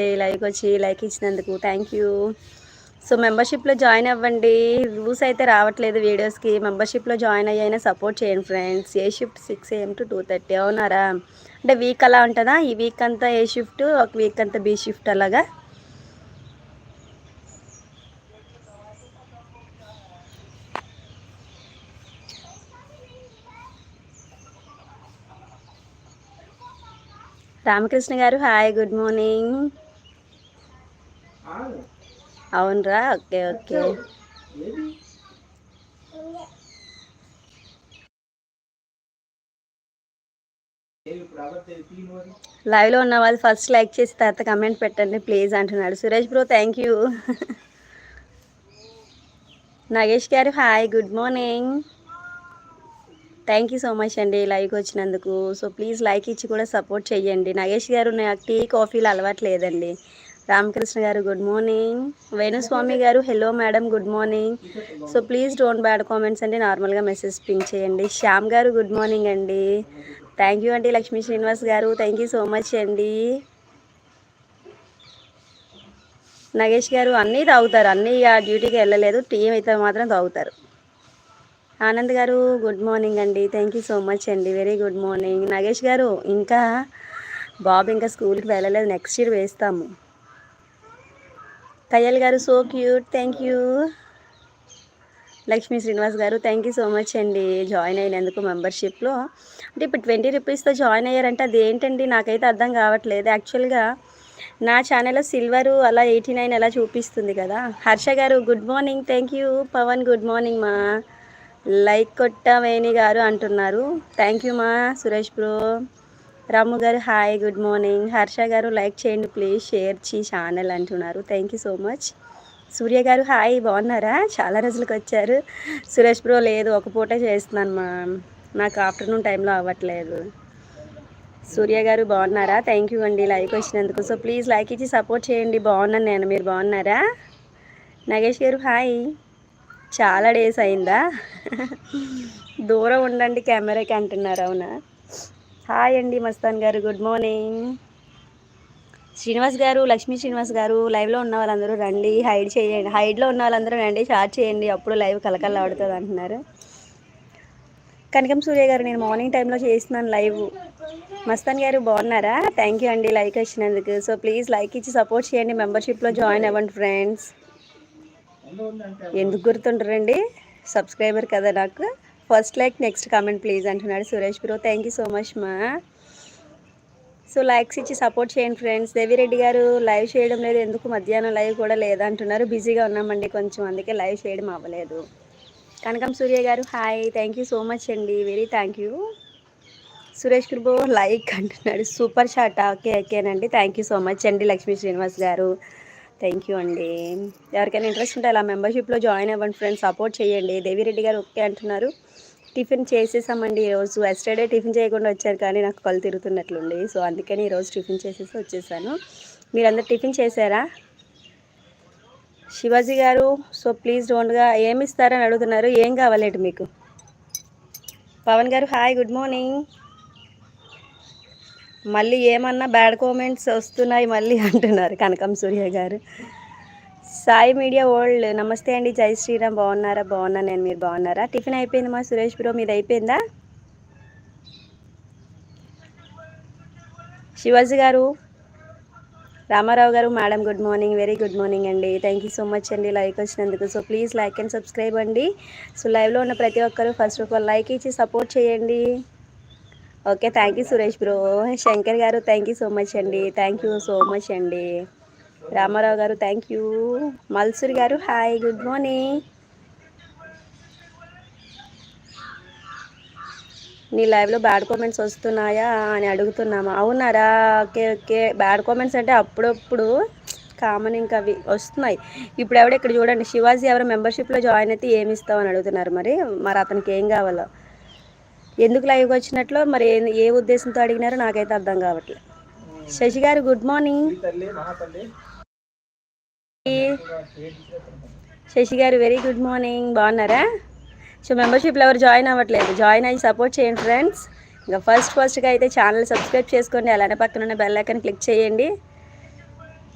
Day like వచ్చి like ఇచ్చినందుకు thank you. So మెంబర్షిప్లో జాయిన్ అవ్వండి. రూల్స్ అయితే రావట్లేదు వీడియోస్కి. మెంబర్షిప్లో జాయిన్ అయ్యైనా సపోర్ట్ చేయండి friends. A shift six AM to two thirty అవునారా? అంటే వీక్ అలా ఉంటుందా? ఈ వీక్ అంతా ఏ షిఫ్ట్? ఒక వీక్ అంతా బి షిఫ్ట్ అలాగా? Ramakrishna garu hi good morning. అవునరా ఓకే ఓకే. లైవ్లో ఉన్న వాళ్ళు ఫస్ట్ లైక్ చేసి తర్వాత కమెంట్ పెట్టండి ప్లీజ్ అంటున్నాడు. Suresh bro thank you. Nagesh garu hi good morning. Thank you so much అండి లైక్ వచ్చినందుకు. సో ప్లీజ్ లైక్ ఇచ్చి కూడా సపోర్ట్ చేయండి. నగేష్ గారు నాకు టీ కాఫీలు అలవాటు లేదండి. రామకృష్ణ గారు good morning Venuswamy garu hello madam good morning so please don't bad comments అండి నార్మల్గా మెసేజ్ పింక్ చేయండి. శ్యామ్ గారు గుడ్ మార్నింగ్ అండి. థ్యాంక్ యూ అండి Lakshmi Srinivas garu. Thank you so much అండి. నగేష్ గారు అన్నీ తాగుతారు. అన్నీ డ్యూటీకి వెళ్ళలేదు. టీ అయితే మాత్రం తాగుతారు. ఆనంద్ గారు గుడ్ మార్నింగ్ అండి. థ్యాంక్ యూ సో మచ్ అండి. Very good morning Nagesh garu ఇంకా బాబు ఇంకా స్కూల్కి వెళ్ళలేదు. నెక్స్ట్ ఇయర్ వేస్తాము. Kayyal garu so cute. Thank you. Lakshmi Srinivas garu thank you so much అండి. జాయిన్ అయినందుకు మెంబర్షిప్లో. అంటే ఇప్పుడు ట్వంటీ రూపీస్తో జాయిన్ అయ్యారంటే అది ఏంటండి నాకైతే అర్థం కావట్లేదు. యాక్చువల్గా నా ఛానల్లో సిల్వరు అలా ఎయిటీ నైన్ అలా చూపిస్తుంది కదా. Harsha garu good morning. Thank you. Pavan good morning మా. లైక్ కొట్టవేణి గారు అంటున్నారు. థ్యాంక్ యూ మా సురేష్ బ్రో. రాము గారు hi good morning Harsha garu like చేయండి ప్లీజ్ షేర్ చీ ఛానల్ అంటున్నారు. Thank you so much Surya garu hi బాగున్నారా? చాలా రోజులకు వచ్చారు. సురేష్ బ్రో లేదు ఒక పూటే చేస్తున్నాను మా నాకు ఆఫ్టర్నూన్ టైంలో అవ్వట్లేదు. సూర్య గారు బాగున్నారా? థ్యాంక్ యూ అండి లైక్ వచ్చినందుకు. సో ప్లీజ్ లైక్ ఇచ్చి సపోర్ట్ చేయండి. బాగున్నాను నేను మీరు బాగున్నారా? నగేష్ గారు హాయ్ చాలా డేస్ అయిందా? దూరం ఉండండి కెమెరాకి అంటున్నారు అవునా? హాయ్ అండి మస్తాన్ గారు గుడ్ మార్నింగ్. శ్రీనివాస్ గారు లక్ష్మీ శ్రీనివాస్ గారు లైవ్లో ఉన్న వాళ్ళందరూ రండి హైడ్ చేయండి. హైడ్లో ఉన్న వాళ్ళందరూ రండి షార్ట్ చేయండి అప్పుడు లైవ్ కలకల్లా ఆడుతుంది అంటున్నారు. కనకం సూర్య గారు నేను మార్నింగ్ టైంలో చేస్తున్నాను లైవ్ మస్తాన్ గారు బాగున్నారా? థ్యాంక్ యూ అండి లైక్ వచ్చినందుకు. సో ప్లీజ్ లైక్ ఇచ్చి సపోర్ట్ చేయండి. మెంబర్షిప్లో జాయిన్ అవ్వండి ఫ్రెండ్స్ ఎందుకు గుర్తుంటారండి సబ్స్క్రైబర్ కదా నాకు. First like next comment please అంటున్నాడు Suresh bro. Thank you so much మా సో లైక్స్ ఇచ్చి సపోర్ట్ చేయండి ఫ్రెండ్స్ దేవిరెడ్డి గారు లైవ్ చేయడం లేదు. ఎందుకు? మధ్యాహ్నం లైవ్ కూడా లేదంటున్నారు. బిజీగా ఉన్నామండి కొంచెం. అందుకే లైవ్ చేయడం అవ్వలేదు. Kanakam Surya garu hi thank you so much అండి. వెరీ థ్యాంక్ యూ సురేష్ కుర్బో లైక్ అంటున్నాడు. సూపర్ షాట్ ఓకే ఓకేనండి థ్యాంక్ యూ సో మచ్ అండి లక్ష్మీ శ్రీనివాస్ గారు. థ్యాంక్ యూ అండి. ఎవరికైనా ఇంట్రెస్ట్ ఉంటే అలా మెంబర్షిప్లో జాయిన్ అవ్వండి ఫ్రెండ్స్ సపోర్ట్ చేయండి. దేవిరెడ్డి గారు ఓకే అంటున్నారు. టిఫిన్ చేసేసామండి ఈరోజు. ఎస్టర్డే టిఫిన్ చేయకుండా వచ్చారు కానీ నాకు కళ్ళు తిరుగుతున్నట్లుండి సో అందుకని ఈరోజు టిఫిన్ చేసేసి వచ్చేసాను. మీరందరు టిఫిన్ చేశారా? శివాజీ గారు సో ప్లీజ్ డోంట్గా ఏమి ఇస్తారని అడుగుతున్నారు. ఏం కావాలండి మీకు? పవన్ గారు హాయ్ గుడ్ మార్నింగ్ మళ్ళీ ఏమన్నా బ్యాడ్ కామెంట్స్ వస్తున్నాయి మళ్ళీ అంటున్నారు కనకం సూర్య గారు. సాయి మీడియా వరల్డ్ నమస్తే అండి. జై శ్రీరామ్. బాగున్నారా? బాగున్నా. నేను మీరు బాగున్నారా? టిఫిన్ అయిపోయింది మా సురేష్ బ్రో మీది అయిపోయిందా? Shivaji garu Ramarao garu madam good morning very good morning అండి. థ్యాంక్ యూ సో మచ్ అండి లైక్ వచ్చినందుకు. So please like and subscribe అండి. సో లైవ్లో ఉన్న ప్రతి ఒక్కరు ఫస్ట్ ఆఫ్ ఆల్ లైక్ ఇచ్చి సపోర్ట్ చేయండి. Okay thank you Suresh bro Shankar garu thank you so much అండి. థ్యాంక్ యూ సో మచ్ అండి. రామారావు గారు థ్యాంక్ యూ మల్సూరి గారు హాయ్ గుడ్ మార్నింగ్ నీ లైవ్లో బ్యాడ్ కామెంట్స్ వస్తున్నాయా అని అడుగుతున్నామా? అవునారా? Okay okay. బ్యాడ్ కామెంట్స్ అంటే అప్పుడప్పుడు కామన్ ఇంకా అవి వస్తున్నాయి. ఇప్పుడు ఎవడ ఇక్కడ చూడండి శివాజీ ఎవరు మెంబర్షిప్లో జాయిన్ అయితే ఏమి ఇస్తామని అడుగుతున్నారు మరి? మరి అతనికి ఏం కావాలో? ఎందుకు లైవ్కి వచ్చినట్లు? మరి ఏ ఉద్దేశంతో అడిగినారో నాకైతే అర్థం కావట్లేదు శశి గారు good morning Sashi garu very good morning బాగున్నారా? సో మెంబర్షిప్లో ఎవరు జాయిన్ అవ్వట్లేదు. జాయిన్ అయ్యి సపోర్ట్ చేయండి ఫ్రెండ్స్ ఇంకా ఫస్ట్ ఫస్ట్గా అయితే ఛానల్ సబ్స్క్రైబ్ చేసుకోండి. అలానే పక్కన ఉన్న బెల్ ఐకన్ క్లిక్ చేయండి.